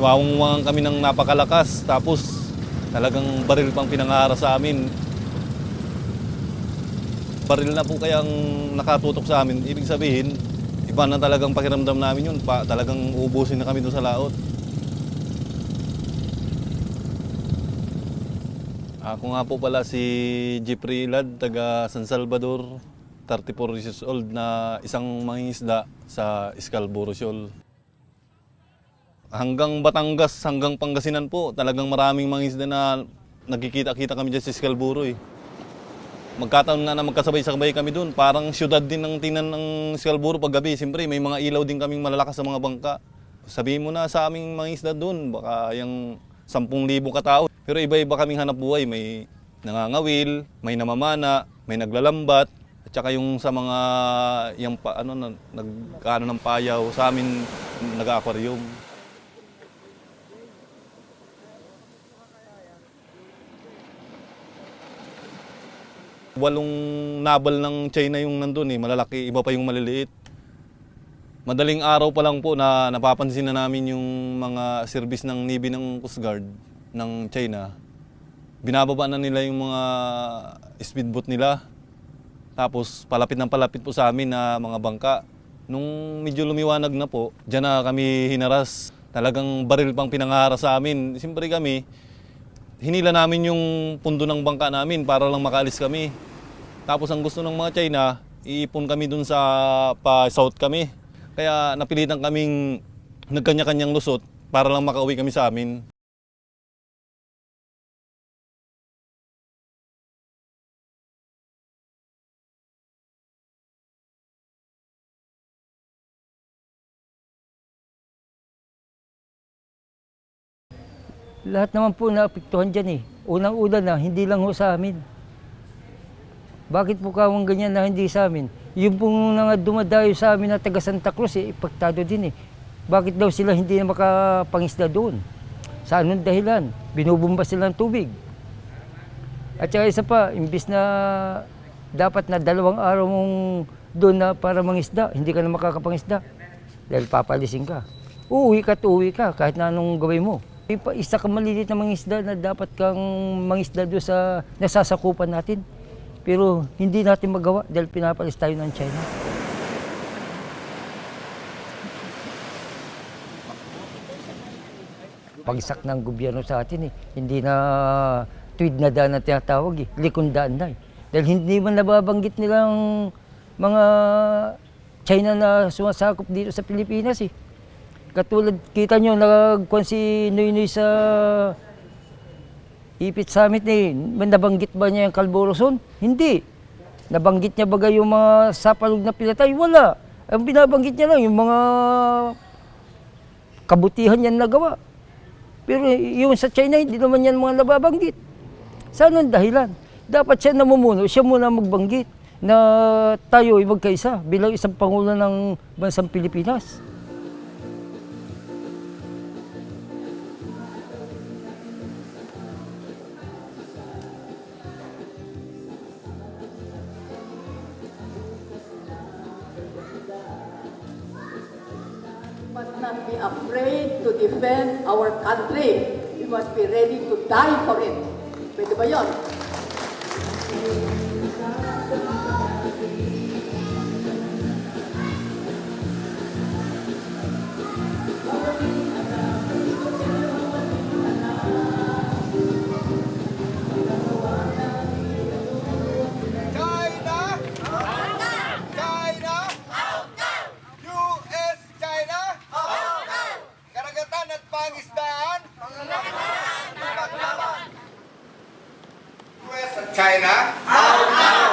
Iwawang kami ng napakalakas. Tapos talagang baril pang pinangara sa amin. Baril na po kayang nakatutok sa amin. Ibig sabihin, iba na talagang pakiramdam namin yun. Pa, talagang ubusin na kami doon sa laot. Ako nga po pala si Jeffrey Lad, taga San Salvador, 34 years old na isang mangingisda sa Scalabro Shoal. Hanggang Batangas, hanggang Pangasinan po, talagang maraming mangingisda na nagkikita-kita kami dyan sa Scalabro eh. Magkataon nga na magkasabay-sabay kami doon. Parang syudad din ng tinan ng Scalabro pag gabi. Siyempre, may mga ilaw din kaming malalakas sa mga bangka. Sabihin mo na sa aming mga isda doon, baka yung 10,000 katao. Pero iba-iba kaming hanap buhay. May nangangawil, may namamana, may naglalambat, at saka yung sa mga yung pa, ano na nagkaano ng payaw sa amin nag-aquarium. Walong nabal ng China yung nandun eh, malalaki, iba pa yung maliliit. Madaling araw pa lang po na napapansin na namin yung mga service ng Navy ng Coast Guard ng China. Binababa na nila yung mga speedboat nila. Tapos palapit ng palapit po sa amin na mga bangka. Nung medyo lumiwanag na po, dyan na kami hinaras. Talagang baril pang pinangahara sa amin. Siyempre kami, hinila namin yung pundo ng bangka namin para lang makaalis kami. Tapos ang gusto ng mga China, iipon kami dun sa pa-south kami. Kaya napilitan kaming nagkanya-kanyang lusot para lang makauwi kami sa amin. Lahat naman po naapektuhan dyan eh. Unang-una na, hindi lang ho sa amin. Bakit po kawang ganyan na hindi sa amin? Yung pong mga dumadayo sa amin na taga Santa Cruz, eh, ipaktado din eh. Bakit daw sila hindi na makapangisda doon? Sa anong dahilan? Binubumba sila ng tubig. At saka isa pa, imbis na dapat na dalawang araw mong doon na para mangisda, hindi ka na makakapangisda. Dahil papalisin ka. Uuwi ka at uuwi ka kahit na anong gawin mo. Isa ka maliliit na mangisda na dapat kang mangisda doon sa nasasakupan natin. Pero hindi natin magawa dahil pinapalis tayo ng China. Pagsak ng gobyerno sa atin eh. Hindi na tweed na daan na tinatawag eh. Likundaan na eh. Dahil hindi man nababanggit nilang mga China na sumasakop dito sa Pilipinas eh. Katulad, kita nyo, nagkuhan si Noy Noy sa Ipit Summit eh. Nabanggit ba niya yung Calboroson? Hindi. Nabanggit niya bagay yung mga sapalog na pinatay? Wala. Ang binabanggit niya lang yung mga kabutihan yan nagawa. Pero yung sa China, hindi naman yan mga nababanggit. Saan ang dahilan? Dapat siya namumuno, siya muna magbanggit na tayo ay magkaisa bilang isang pangulo ng bansang Pilipinas. Must not be afraid to defend our country. We must be ready to die for it. Pwede ba yun? at pangisdaan, US at China, out, out.